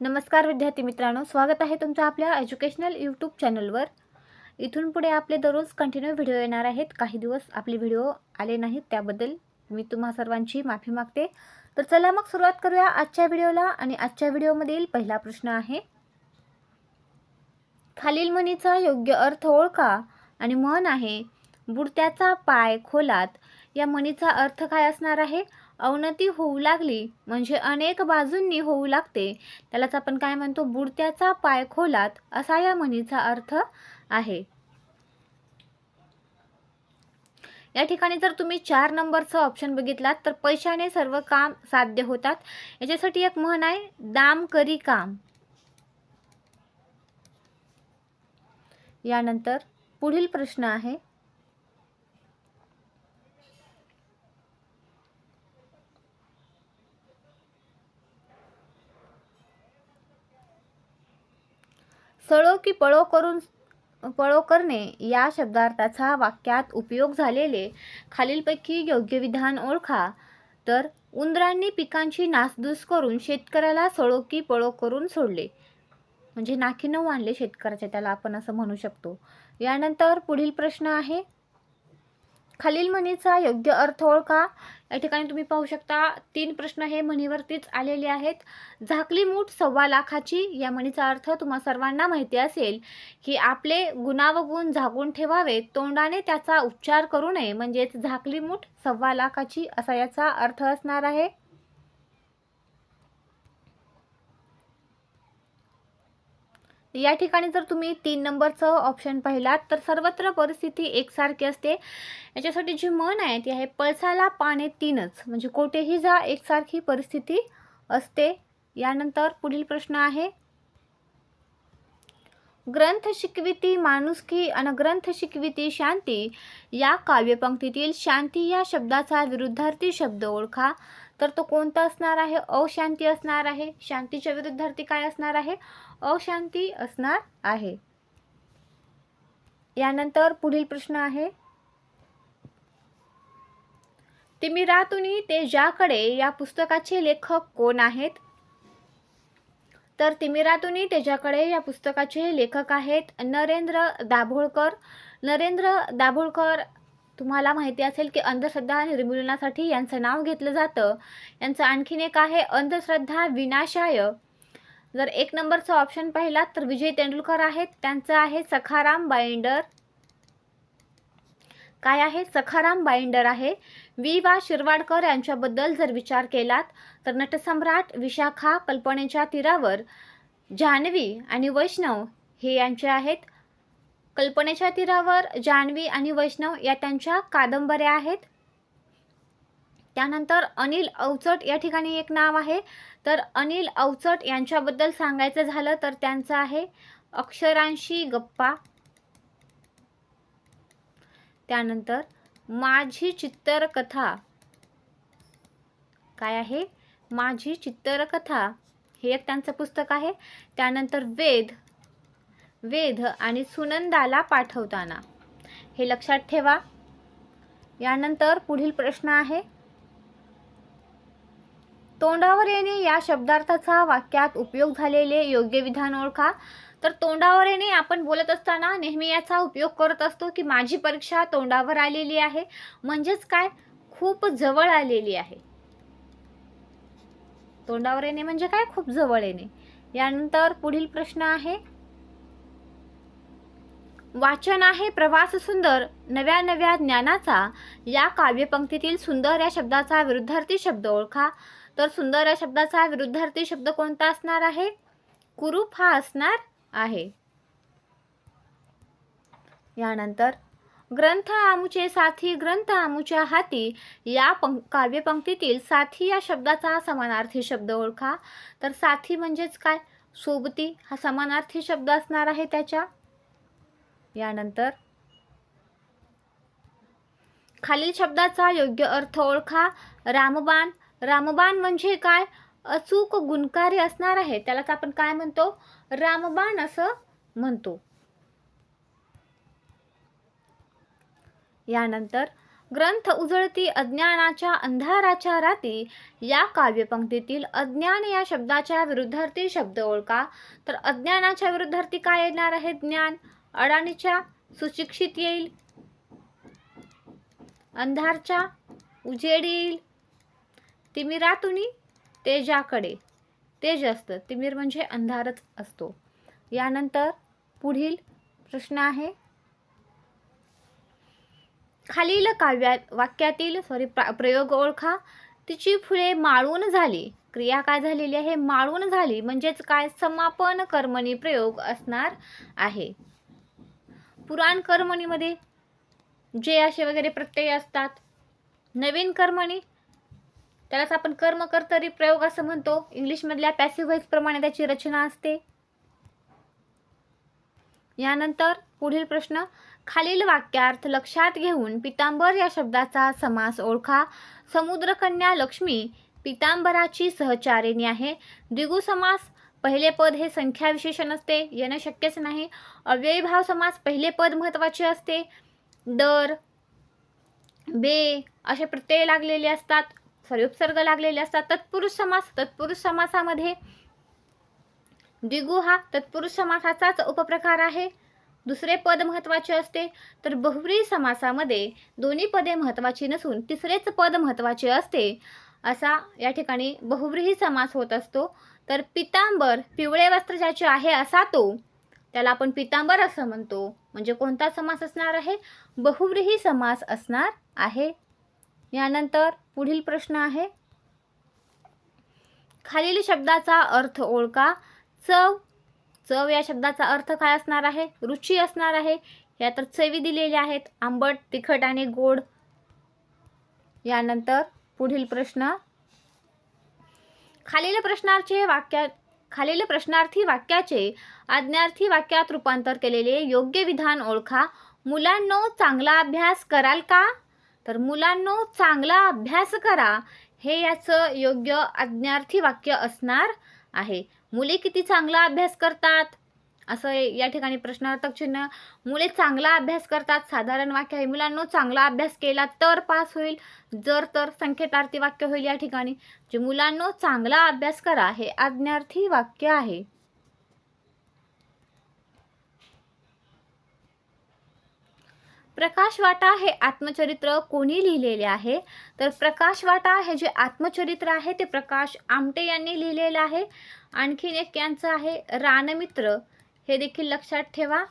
नमस्कार विद्यार्थी मित्रांनो स्वागत आहे तुमचं आपल्या एज्युकेशनल यूट्यूब चॅनलवर इथून पुढे आपले दररोज कंटिन्यू व्हिडिओ येणार आहेत. काही दिवस आपले व्हिडिओ आले नाहीत त्याबद्दल मी तुम्हा सर्वांची माफी मागते. तर चला मग सुरुवात करूया आजच्या व्हिडिओला आणि आजच्या व्हिडिओमधील पहिला प्रश्न आहे खालील म्हणीचा योग्य अर्थ ओळखा आणि म्हण आहे बुडत्याचा पाय खोलात या म्हणीचा अर्थ काय असणार आहे? अवनती होऊ लागली म्हणजे अनेक बाजूंनी होऊ लागते. त्यालाच आपण काय म्हणतो? बुडत्याचा पाय खोलात असा या म्हणीचा अर्थ आहे. या ठिकाणी जर तुम्ही चार नंबरचं ऑप्शन बघितलात तर पैशाने सर्व काम साध्य होतात. याच्यासाठी एक म्हण आहे दाम करी काम. यानंतर पुढील प्रश्न आहे सळो की पळो करून पळो करणे या शब्दार्थाचा वाक्यात उपयोग झालेले खालीलपैकी योग्य विधान ओळखा. तर उंदरांनी पिकांची नासधूस करून शेतकऱ्याला सळो की पळो करून सोडले. म्हणजे नाकीनऊ आणले शेतकऱ्याचे त्याला आपण असं म्हणू शकतो. यानंतर पुढील प्रश्न आहे. खालील म्हणीचा योग्य अर्थ ओळखा. या ठिकाणी तुम्ही पाहू शकता तीन प्रश्न हे म्हणीवरतीच आलेले आहेत. झाकली मूठ सव्वा लाखाची या म्हणीचा अर्थ तुम्हा सर्वांना माहिती असेल की आपले गुणावगुण झाकून ठेवावे तोंडाने त्याचा उच्चार करू नये. म्हणजेच झाकली मूठ सव्वा लाखाची असा याचा अर्थ असणार आहे. या ठिकाणी जर तुम्ही तीन नंबरचं ऑप्शन पाहिलात तर सर्वत्र परिस्थिती एकसारखी असते. याच्यासाठी जी म्हण आहे ती आहे पळसाला पाने तीनच. म्हणजे कोठेही जा एकसारखी परिस्थिती असते. यानंतर पुढील प्रश्न आहे. ग्रंथ शिकविती माणुसकी आणि ग्रंथ शिकविती शांती? या काव्यपंक्तीतील शांती या शब्दाचा विरुद्धार्थी शब्द ओळखा. तर तो कोणता असणार आहे? अशांती असणार आहे. शांतीच्या विरुद्धार्थी काय असणार आहे? अशांती असणार आहे. यानंतर पुढील प्रश्न आहे. तिमिरातुनी ते ज्याकडे या पुस्तकाचे लेखक कोण आहेत? तर तिमिरातुनी त्याच्याकडे या पुस्तकाचे लेखक आहेत नरेंद्र दाभोळकर. नरेंद्र दाभोळकर तुम्हाला माहिती असेल की अंधश्रद्धा निर्मूलनासाठी यांचं नाव घेतलं जातं. यांचं आणखीन एक आहे अंधश्रद्धा विनाशाय. जर एक नंबरचा ऑप्शन पाहिला तर विजय तेंडुलकर आहेत. त्यांचं आहे सखाराम बाइंडर काय आहे? सखाराम बाइंडर आहे. वि वा. शिरवाडकर यांच्याबद्दल जर विचार केलात तर नटसम्राट विशाखा कल्पनेच्या तीरावर जान्हवी आणि वैष्णव हे यांचे आहेत. कल्पनेच्या तीरावर जान्हवी आणि वैष्णव या त्यांच्या कादंबऱ्या आहेत. त्यानंतर अनिल अवचट या ठिकाणी एक नाव आहे. तर अनिल अवचट यांच्याबद्दल सांगायचं झालं तर त्यांचं आहे अक्षरांशी गप्पा. त्यानंतर माझी चित्तरकथा. काय आहे? माझी चित्तरकथा. हे एक त्यांचं पुस्तक आहे. त्यानंतर वेद. वेद आणि सुनंदाला पाठवताना. हे लक्षात ठेवा. यानंतर पुढील प्रश्न आहे. तोंडावर येणे या शब्दार्थाचा वाक्यात उपयोग झालेले योग्य विधान ओळखा. तर तोंडावर येणे आपण बोलत असताना नेहमी याचा उपयोग करत असतो की माझी परीक्षा तोंडावर आलेली आहे. म्हणजेच काय? खूप जवळ आलेली आहे. तोंडावर येणे म्हणजे काय? खूप जवळ येणे. यानंतर पुढील प्रश्न आहे. वाचन आहे प्रवास सुंदर नव्या नव्या ज्ञानाचा. या काव्यपंक्तीतील सुंदर या शब्दाचा विरुद्धार्थी शब्द ओळखा. तर सुंदर या शब्दाचा विरुद्धार्थी शब्द कोणता असणार आहे? कुरूप हा असणार आहे. यानंतर ग्रंथ आमुचे साथी ग्रंथ आमुच्या हाती या पंक काव्यपंक्तीतील साथी या शब्दाचा समानार्थी शब्द ओळखा. तर साथी म्हणजेच काय? सोबती हा समानार्थी शब्द असणार आहे त्याच्या. यानंतर खालील शब्दाचा योग्य अर्थ ओळखा. रामबाण रामबाण म्हणजे काय? अचूक गुणकारी असणार आहे. त्यालाच आपण काय म्हणतो? रामबाण असं म्हणतो. यानंतर ग्रंथ उजळती अज्ञानाच्या अंधाराच्या राती या काव्यपंक्तीतील अज्ञान या शब्दाच्या विरुद्धार्थी शब्द ओळखा. तर अज्ञानाच्या विरुद्धार्थी काय येणार आहे? ज्ञान. अडाणीच्या सुशिक्षित येईल. अंधारच्या उजेड येईल. तिमिरातुनी तेजाकडे. तेज असतं. तिमिर म्हणजे अंधारच असतो. यानंतर पुढील प्रश्न आहे. खालील काव्यात वाक्यातील सॉरी प्रयोग ओळखा. तिची फुले माळून झाली. क्रिया काय झालेली आहे? माळून झाली. म्हणजेच काय? समापन कर्मणी प्रयोग असणार आहे. पुराण कर्मणीमध्ये जे असे वगैरे प्रत्यय असतात. नवीन कर्मणी त्यालाच आपण कर्म कर्तरी प्रयोग असं म्हणतो. इंग्लिशमधल्या पॅसिव्ह प्रमाणे त्याची रचना असते. यानंतर पुढील प्रश्न खालील वाक्यार्थ लक्षात घेऊन पितांबर या शब्दाचा समास ओळखा. समुद्रकन्या लक्ष्मी पितांबराची सहचारिणी आहे. द्विगु समास पहिले पद हे संख्या विशेषण असते येणं शक्यच नाही. अव्ययीभाव समास पहिले पद महत्त्वाचे असते. दर बे असे प्रत्यय लागलेले असतात. सॉरी उपसर्ग लागलेले असतात. तत्पुरुष समास तत्पुरुष समासामध्ये द्विगु हा तत्पुरुष समासाचाच उपप्रकार आहे. दुसरे पद महत्त्वाचे असते. तर बहुव्रीही समासामध्ये दोन्ही पदे महत्त्वाची नसून तिसरेच पद महत्त्वाचे असते असा या ठिकाणी बहुव्रीही समास होत असतो. तर पितांबर पिवळे वस्त्र ज्याचे आहे असा तो त्याला आपण पितांबर असं म्हणतो. म्हणजे कोणता समास असणार आहे? बहुव्रीही समास असणार आहे. यानंतर पुढील प्रश्न आहे. खालील शब्दाचा अर्थ ओळखा. चव. चव या शब्दाचा अर्थ काय असणार आहे? रुची असणार आहे. या तर चवी दिलेल्या आहेत. आंबट तिखट आणि गोड. यानंतर पुढील प्रश्न. खालील प्रश्नाचे वाक्या खालील प्रश्नार्थी वाक्याचे आज्ञार्थी वाक्यात रूपांतर केलेले योग्य विधान ओळखा. मुलांनो चांगला अभ्यास कराल का? तर मुलांनो चांगला अभ्यास करा. हे याचं योग्य आज्ञार्थी वाक्य असणार आहे. मुले किती चांगला अभ्यास करतात? असं या ठिकाणी प्रश्नार्थक चिन्ह. मुले चांगला अभ्यास करतात साधारण वाक्य आहे. मुलांनो चांगला अभ्यास केला तर पास होईल जर तर संकेतार्थी वाक्य होईल या ठिकाणी. जे मुलांनो चांगला अभ्यास करा हे आज्ञार्थी वाक्य आहे. प्रकाश वाटा हे आत्मचरित्र कोणी लिहिलेले आहे? तर प्रकाश वाटा हे जे आत्मचरित्र आहे ते प्रकाश आमटे यांनी लिहिलेलं आहे. आणखीन एक यांचं आहे रानमित्र. हे देखील लक्षात ठेवा.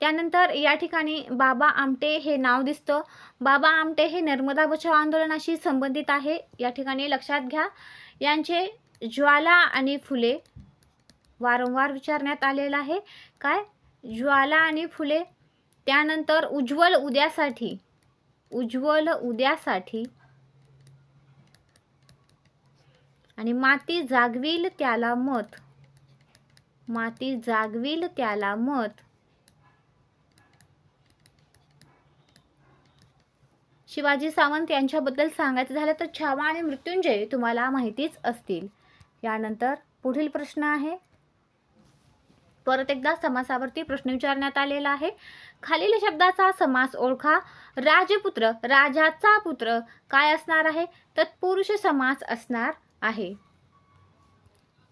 त्यानंतर या ठिकाणी बाबा आमटे हे नाव दिसतं. बाबा आमटे हे नर्मदा बचाव आंदोलनाशी संबंधित आहे. या ठिकाणी लक्षात घ्या. यांचे ज्वाला आणि फुले वारंवार विचारण्यात आलेलं आहे. काय? ज्वाला आणि फुले त्यानंतर उज्ज्वल उद्यासाठी उज्ज्वल उद्यासाठी आणि माती जागविल त्याला मत माती जागविल त्याला मत. शिवाजी सावंत यांच्याबद्दल सांगायचं झालं तर छावा आणि मृत्युंजय तुम्हाला माहितीच असतील. यानंतर पुढील प्रश्न आहे. परत एकदा समासावरती प्रश्न विचारण्यात आलेला आहे. खालील शब्दाचा समास ओळखा. राजपुत्र राजाचा पुत्र काय असणार आहे? तत्पुरुष समास असणार आहे.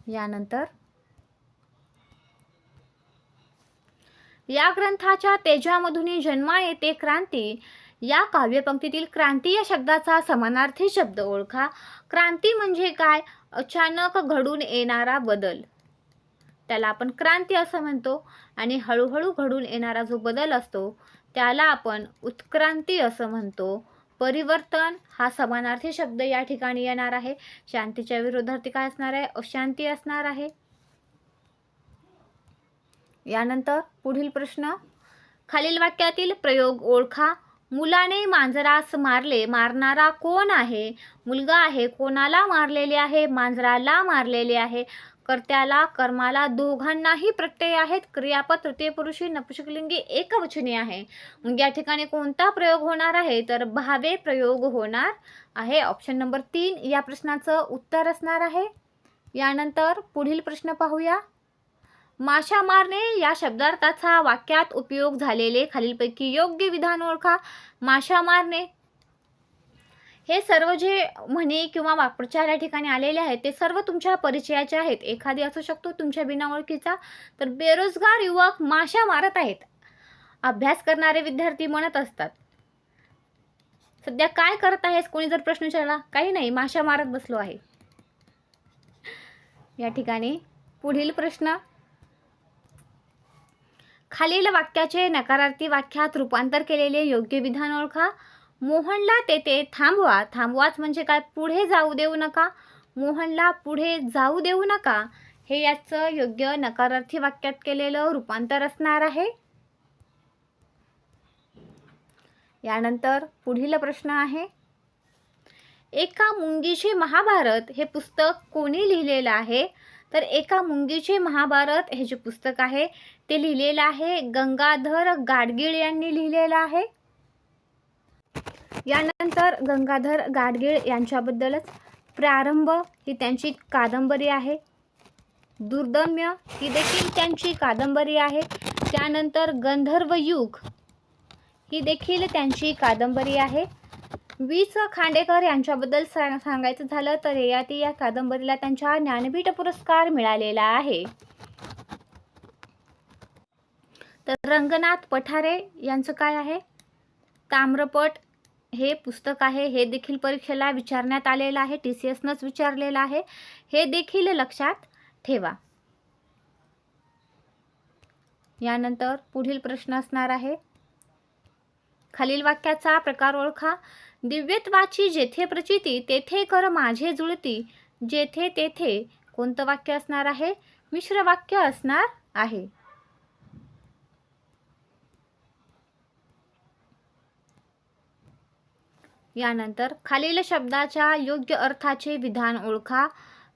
यानंतर या ग्रंथाच्या तेजामधून जन्मा येते क्रांती. या काव्यपंक्तीतील क्रांती या शब्दाचा समानार्थी शब्द ओळखा. क्रांती म्हणजे काय? अचानक घडून येणारा बदल. त्याला आपण क्रांती असं म्हणतो आणि हळूहळू घडून येणारा जो बदल असतो त्याला आपण उत्क्रांती असं म्हणतो. परिवर्तन हा समानार्थी शब्द या ठिकाणी येणार आहे. शांतीच्या विरोधार्थी काय असणार आहे? अशांती असणार आहे. यानंतर पुढील प्रश्न. खालील वाक्यातील प्रयोग ओळखा. मुलाने मांजरास मारले मारणारा कोण आहे? मुलगा आहे कोणाला मारलेले आहे? मांजराला मारलेले आहे. कर्त्याला कर्माला दोघांनाही प्रत्यय आहेत. क्रियापद तृतीय पुरुषी नपुसकलिंगी एकवचनी आहे. मग या ठिकाणी कोणता प्रयोग होणार आहे? तर भावे प्रयोग होणार आहे. ऑप्शन नंबर तीन या प्रश्नाचं उत्तर असणार आहे. यानंतर पुढील प्रश्न पाहूया. माशा मारणे या शब्दार्थाचा वाक्यात उपयोग झालेले खालीलपैकी योग्य विधान ओळखा. माशा मारणे हे सर्व जे म्हणी किंवा वाक्प्रचार या ठिकाणी आलेले आहेत ते सर्व तुमच्या परिचयाचे आहेत. एखादी असू शकतो तुमच्या बिना ओळखीचा तर बेरोजगार युवक माशा मारत आहेत. अभ्यास करणारे विद्यार्थी म्हणत असतात. सध्या काय करत आहेस? कोणी जर प्रश्न विचारला काही नाही माशा मारत बसलो आहे. या ठिकाणी पुढील प्रश्न. खालील वाक्याचे नकारार्थी वाक्यात रूपांतर केलेले योग्य विधान ओळखा. मोहनला तेथे थांबवा. थांबवाच म्हणजे काय? पुढे जाऊ देऊ नका. मोहनला पुढे जाऊ देऊ नका. हे याचं योग्य नकारार्थी वाक्यात केलेलं रूपांतर असणार आहे. यानंतर पुढील प्रश्न आहे. एका मुंगीचे महाभारत हे पुस्तक कोणी लिहिलेलं आहे? तर एका मुंगीचे महाभारत हे जे पुस्तक आहे ते लिहिलेलं आहे गंगाधर गाडगीळ यांनी लिहिलेलं आहे. यानंतर गंगाधर गाडगीळ यांच्याबद्दलच प्रारंभ ही त्यांची कादंबरी आहे. दुर्दम्य ही देखील त्यांची कादंबरी आहे. त्यानंतर गंधर्व युग ही देखील त्यांची कादंबरी आहे. वी स खांडेकर यांच्याबद्दल सा सांगायचं झालं तर ययाती या कादंबरीला त्यांच्या ज्ञानपीठ पुरस्कार मिळालेला आहे. तर रंगनाथ पठारे यांचं काय आहे? ताम्रपट हे पुस्तक आहे हे देखील परीक्षेला विचारण्यात आलेलं आहे टी सी एसनंच विचारलेलं आहे. हे देखील लक्षात ठेवा. यानंतर पुढील प्रश्न असणार आहे. खालील वाक्याचा प्रकार ओळखा. दिव्यत्वाची जेथे प्रचिती तेथे कर माझे जुळती. जेथे तेथे कोणतं वाक्य असणार आहे? मिश्र वाक्य असणार आहे. यानंतर खालील शब्दाच्या योग्य अर्थाचे विधान ओळखा.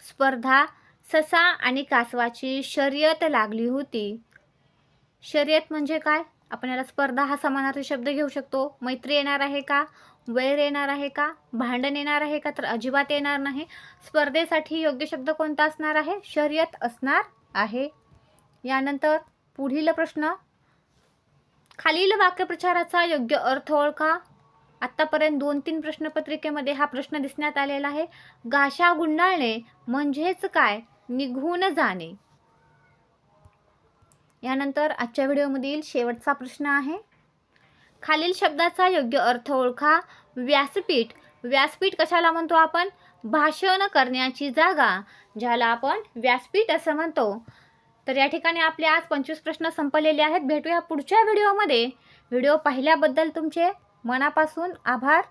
स्पर्धा ससा आणि कासवाची शर्यत लागली होती. शर्यत म्हणजे काय? आपण याला स्पर्धा हा समानार्थी शब्द घेऊ शकतो. मैत्री येणार आहे का? वैर येणार आहे का? भांडण येणार आहे का? तर अजिबात येणार नाही. स्पर्धेसाठी योग्य शब्द कोणता असणार आहे? शर्यत असणार आहे. यानंतर पुढील प्रश्न. खालील वाक्यप्रचाराचा योग्य अर्थ ओळखा. आत्तापर्यंत दोन तीन प्रश्नपत्रिकेमध्ये हा प्रश्न दिसण्यात आलेला आहे. गाशा गुंडाळणे म्हणजेच काय? निघून जाणे. यानंतर आजच्या व्हिडिओमधील शेवटचा प्रश्न आहे. खालील शब्दाचा योग्य अर्थ ओळखा. व्यासपीठ. व्यासपीठ कशाला म्हणतो आपण? भाषण करण्याची जागा ज्याला आपण व्यासपीठ असं म्हणतो. तर या ठिकाणी आपले आज पंचवीस प्रश्न संपलेले आहेत. भेटूया पुढच्या व्हिडिओमध्ये. व्हिडिओ पाहिल्याबद्दल तुमचे मनापासून आभार.